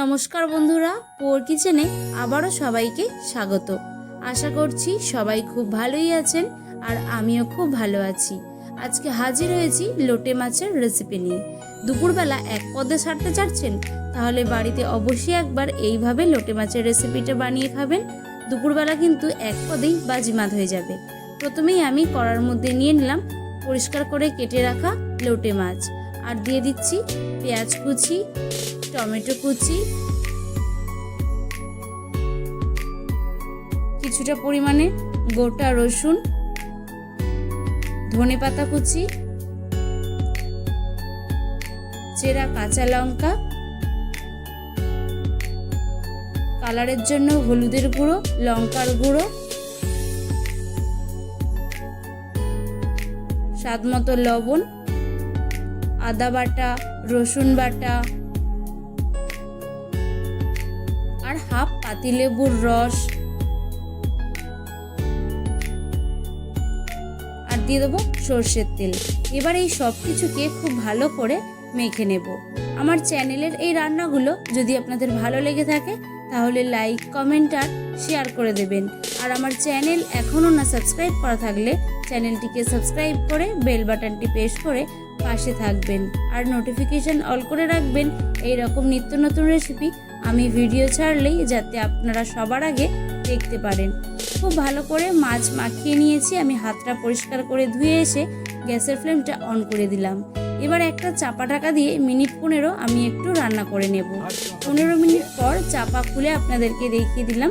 নমস্কার বন্ধুরা, পোর কিচেনে আবারও সবাইকে স্বাগত। আশা করছি সবাই খুব ভালোই আছেন আর আমিও খুব ভালো আছি। আজকে হাজির হয়েছি লোটে মাছের রেসিপি নিয়ে। দুপুরবেলা এক পদে সারতে চাচ্ছেন, তাহলে বাড়িতে অবশ্যই একবার এইভাবে লোটে মাছের রেসিপিটা বানিয়ে খাবেন। দুপুরবেলা কিন্তু এক পদেই বাজিমাত হয়ে যাবে। প্রথমেই আমি কড়ার মধ্যে নিয়ে নিলাম পরিষ্কার করে কেটে রাখা লোটে মাছ। আর দিয়ে দিচ্ছি পেঁয়াজ কুচি, টমেটো কুচি। কিছুটা পরিমাণে গোটা রসুন, ধনে পাতা কুচি, চেরা কাঁচা লঙ্কা, কালারের জন্য হলুদের গুঁড়ো, লঙ্কার গুঁড়ো স্বাদ মতো লবণ আদা বাটা, রসুন বাটা, আর হাফ পাতিলেবুর রস। আর দিয়ে দেবো সর্ষের তেল। এবার এই সব কিছুকে খুব ভালো করে মেখে নেব। আমার চ্যানেলের এই রান্নাগুলো যদি আপনাদের ভালো লেগে থাকে, তাহলে লাইক, কমেন্ট আর শেয়ার করে দেবেন। আর আমার চ্যানেল এখনও না সাবস্ক্রাইব করা থাকলে চ্যানেলটিকে সাবস্ক্রাইব করে বেল বাটনটি প্রেস করে পাশে থাকবেন। আর নোটিফিকেশান অল করে রাখবেন এই রকম নিত্য নতুন রেসিপি আমি ভিডিও ছাড়লেই যাতে আপনারা সবার আগে দেখতে পারেন। খুব ভালো করে মাছ মাখিয়ে নিয়েছি, আমি হাতটা পরিষ্কার করে ধুয়ে এসে গ্যাসের ফ্লেমটা অন করে দিলাম। এবার একটা চাপা ঢাকা দিয়ে মিনিট পনেরো আমি একটু রান্না করে নেব। পনেরো মিনিট পর চাপা খুলে আপনাদেরকে দেখিয়ে দিলাম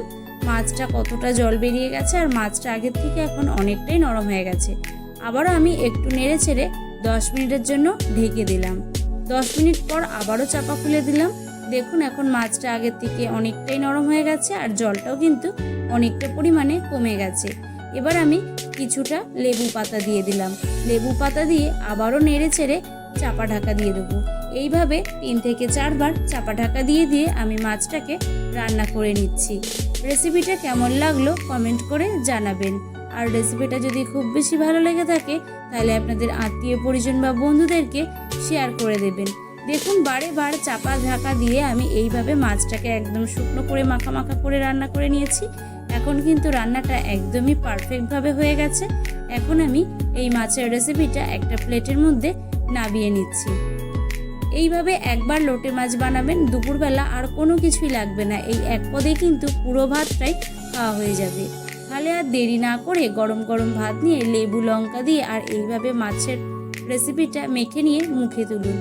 মাছটা কতটা জল বেরিয়ে গেছে আর মাছটা আগের থেকে এখন অনেকটাই নরম হয়ে গেছে। আবারও আমি একটু নেড়ে ছেড়ে দশ মিনিটের জন্য ঢেকে দিলাম। দশ মিনিট পর আবারও চাপা খুলে দিলাম। দেখুন এখন মাছটা আগের থেকে অনেকটাই নরম হয়ে গেছে আর জলটাও কিন্তু অনেকটা পরিমাণে কমে গেছে। এবার আমি কিছুটা লেবু পাতা দিয়ে দিলাম। লেবু পাতা দিয়ে আবারও নেড়ে ছেড়ে চাপা ঢাকা দিয়ে দেবো। এইভাবে তিন থেকে চারবার চাপা ঢাকা দিয়ে দিয়ে আমি মাছটাকে রান্না করে নিচ্ছি। রেসিপিটা কেমন লাগল কমেন্ট করে জানাবেন। আর রেসিপিটা যদি খুব বেশি ভালো লেগে থাকে, তাহলে আপনাদের আত্মীয় পরিজন বা বন্ধুদেরকে শেয়ার করে দেবেন। দেখুন, বারে বার চাপা ঢাকা দিয়ে আমি এইভাবে মাছটাকে একদম শুকনো করে মাখা মাখা করে রান্না করে নিয়েছি। এখন কিন্তু রান্নাটা একদমই পারফেক্টভাবে হয়ে গেছে। এখন আমি এই মাছের রেসিপিটা একটা প্লেটের মধ্যে নাবিয়ে নিচ্ছি। এইভাবে একবার লোটে মাছ বানাবেন, দুপুরবেলা আর কোনো কিছুই লাগবে না। এই এক পদেই কিন্তু পুরো ভাতটাই খাওয়া হয়ে যাবে। তাহলে আর দেরি না করে গরম গরম ভাত নিয়ে লেবু, লঙ্কা দিয়ে আর এইভাবে মাছের রেসিপিটা মেখে নিয়ে মুখে তুলুন।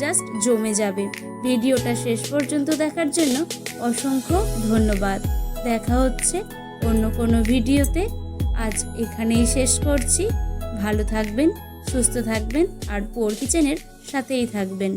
জাস্ট জমে যাবে। ভিডিওটা শেষ পর্যন্ত দেখার জন্য অসংখ্য ধন্যবাদ। দেখা হচ্ছে অন্য কোনো ভিডিওতে। আজ এখানেই শেষ করছি। ভালো থাকবেন। সুস্থ থাকবেন আর পোর কিচেনের সাথেই থাকবেন।